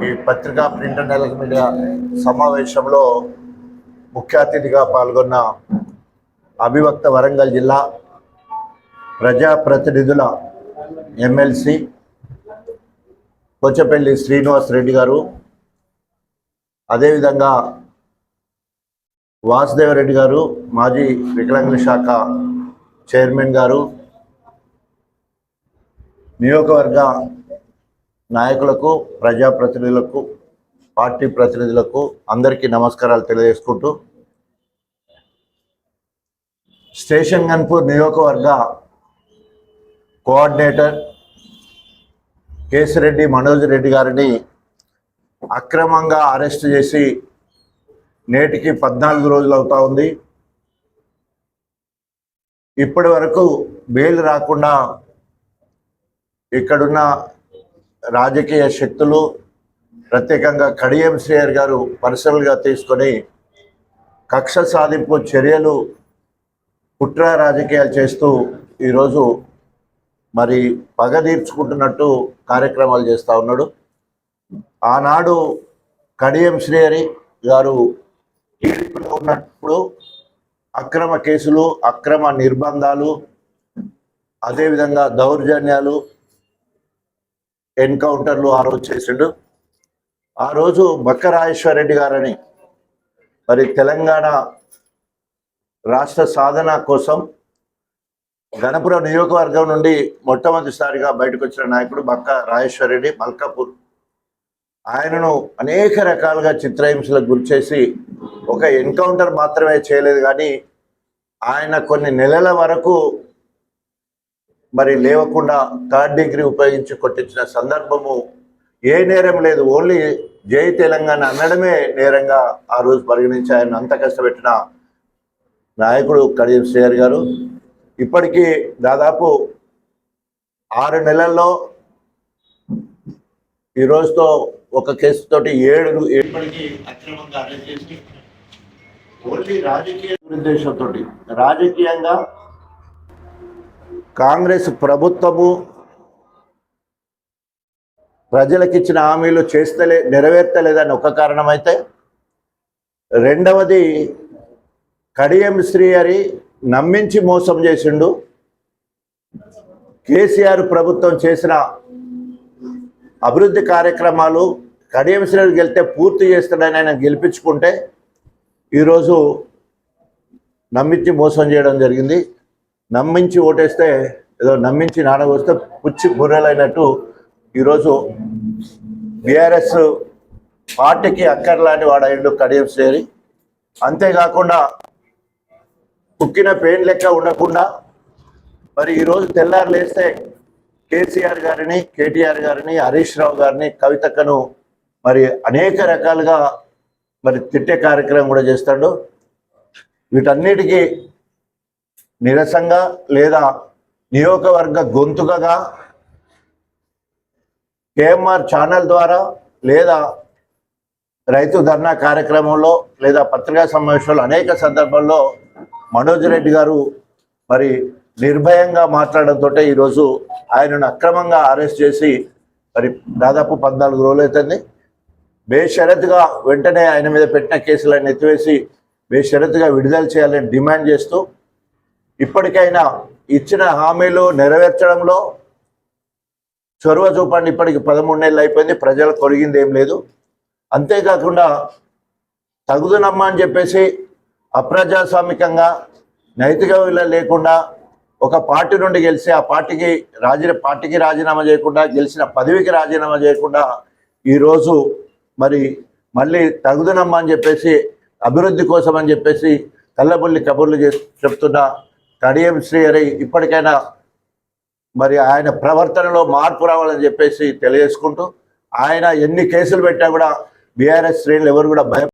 ఈ పత్రికా print and media సమావేశంలో ముఖ్య అతిథిగా పాల్గొన్న అభివక్త వరంగల్ జిల్లా ప్రజాప్రతినిధుల ఎమ్మెల్సీ కొచ్చపల్లి శ్రీనివాస్ రెడ్డి గారు అదేవిధంగా వాసుదేవరెడ్డి గారు మాజీ వికలాంగుల శాఖ చైర్మన్ గారు నియోజకవర్గ నాయకులకు ప్రజాప్రతినిధులకు పార్టీ ప్రతినిధులకు అందరికీ నమస్కారాలు తెలియజేసుకుంటూ స్టేషన్ గన్పూర్ నియోజకవర్గ కోఆర్డినేటర్ కేసిరెడ్డి మనోజ్ రెడ్డి గారిని అక్రమంగా అరెస్ట్ చేసి నేటికి పద్నాలుగు రోజులు అవుతా ఉంది. ఇప్పటి వరకు బెయిల్ రాకుండా ఇక్కడున్న రాజకీయ శక్తులు ప్రత్యేకంగా కడియం శ్రేయర్ గారు పర్సనల్గా తీసుకొని కక్ష సాధింపు చర్యలు కుట్ర రాజకీయాలు చేస్తూ ఈరోజు మరి పగ తీర్చుకుంటున్నట్టు కార్యక్రమాలు చేస్తూ ఉన్నాడు. ఆనాడు కడియం శ్రేయరి గారు టీడీపీలో ఉన్నప్పుడు అక్రమ కేసులు అక్రమ నిర్బంధాలు అదేవిధంగా దౌర్జన్యాలు ఎన్కౌంటర్లు ఆ రోజు చేసిండు. ఆ రోజు బక్క రెడ్డి గారని మరి తెలంగాణ రాష్ట్ర సాధన కోసం గణపురం నియోజకవర్గం నుండి మొట్టమొదటిసారిగా బయటకు వచ్చిన నాయకుడు బక్క రాజేశ్వరరెడ్డి మల్కాపూర్. ఆయనను అనేక రకాలుగా చిత్రహింసలకు గురిచేసి ఒక ఎన్కౌంటర్ మాత్రమే చేయలేదు కానీ ఆయన కొన్ని నెలల వరకు మరి లేవకుండా థర్డ్ డిగ్రీ ఉపయోగించి కొట్టించిన సందర్భము ఏ నేరం లేదు. ఓన్లీ జై తెలంగాణ అనడమే నేరంగా ఆ రోజు పరిగణించి ఆయన అంత కష్టపెట్టిన నాయకుడు కడియం శ్రేయర్ గారు. ఇప్పటికీ దాదాపు ఆరు నెలల్లో ఈ రోజుతో ఒక కేసు తోటి ఏడు ఇప్పటికీ అక్రమంగా అరెస్ట్ చేసి ఓన్లీ రాజకీయ ఉద్దేశంతో రాజకీయంగా కాంగ్రెస్ ప్రభుత్వము ప్రజలకిచ్చిన హామీలు చేస్తలే నెరవేర్తలేదని ఒక కారణం అయితే రెండవది కడియం శ్రీహరి నమ్మించి మోసం చేసిండు. కేసీఆర్ ప్రభుత్వం చేసిన అభివృద్ధి కార్యక్రమాలు కడియం శ్రీహరి గెలితే పూర్తి చేస్తాడని ఆయన గెలిపించుకుంటే ఈరోజు నమ్మించి మోసం చేయడం జరిగింది. నమ్మించి ఓటేస్తే ఏదో నమ్మించి నానగొస్తే పుచ్చి బుర్రెలైనట్టు ఈరోజు బీఆర్ఎస్ పార్టీకి అక్కర్లాంటి వాడైండు కడియం శ్రేణి. అంతేకాకుండా పుక్కిన పెయిన్ లెక్క ఉండకుండా మరి ఈరోజు తెల్లారు లేస్తే కేసీఆర్ గారిని కేటీఆర్ గారిని హరీష్ రావు గారిని కవితక్కను మరి అనేక రకాలుగా మరి తిట్టే కార్యక్రమం కూడా చేస్తాడు. వీటన్నిటికీ నిరసంగా లేదా నియోజకవర్గ గొంతుకగా కేఎంఆర్ ఛానల్ ద్వారా లేదా రైతు ధర్నా కార్యక్రమంలో లేదా పత్రికా సమావేశంలో అనేక సందర్భాల్లో మనోజ్ రెడ్డి గారు మరి నిర్భయంగా మాట్లాడడంతో ఈరోజు ఆయనను అక్రమంగా అరెస్ట్ చేసి మరి దాదాపు పద్నాలుగు రోజులు అవుతుంది. వెంటనే ఆయన మీద పెట్టిన కేసులను ఎత్తివేసి బేషరత్గా విడుదల చేయాలని డిమాండ్ చేస్తూ ఇప్పటికైనా ఇచ్చిన హామీలు నెరవేర్చడంలో చొరవ చూపండి. ఇప్పటికి పదమూడు నెలలు అయిపోయింది. ప్రజలకు కొరిగింది ఏం లేదు. అంతేకాకుండా తగుదునమ్మా అని చెప్పేసి అప్రజాస్వామికంగా నైతిక విలువ లేకుండా ఒక పార్టీ నుండి గెలిచి ఆ పార్టీకి రాజీ పార్టీకి రాజీనామా చేయకుండా గెలిచిన పదవికి రాజీనామా చేయకుండా ఈరోజు మరి మళ్ళీ తగుదునమ్మా అని చెప్పేసి అభివృద్ధి కోసం అని చెప్పేసి కళ్ళబుల్లి కబుర్లు చెప్తున్న. తడియం శ్రీహరి ఇప్పటికైనా మరి ఆయన ప్రవర్తనలో మార్పు రావాలని చెప్పేసి తెలియజేసుకుంటూ ఆయన ఎన్ని కేసులు పెట్టా కూడా బీఆర్ఎస్ శ్రేణులు ఎవరు కూడా భయ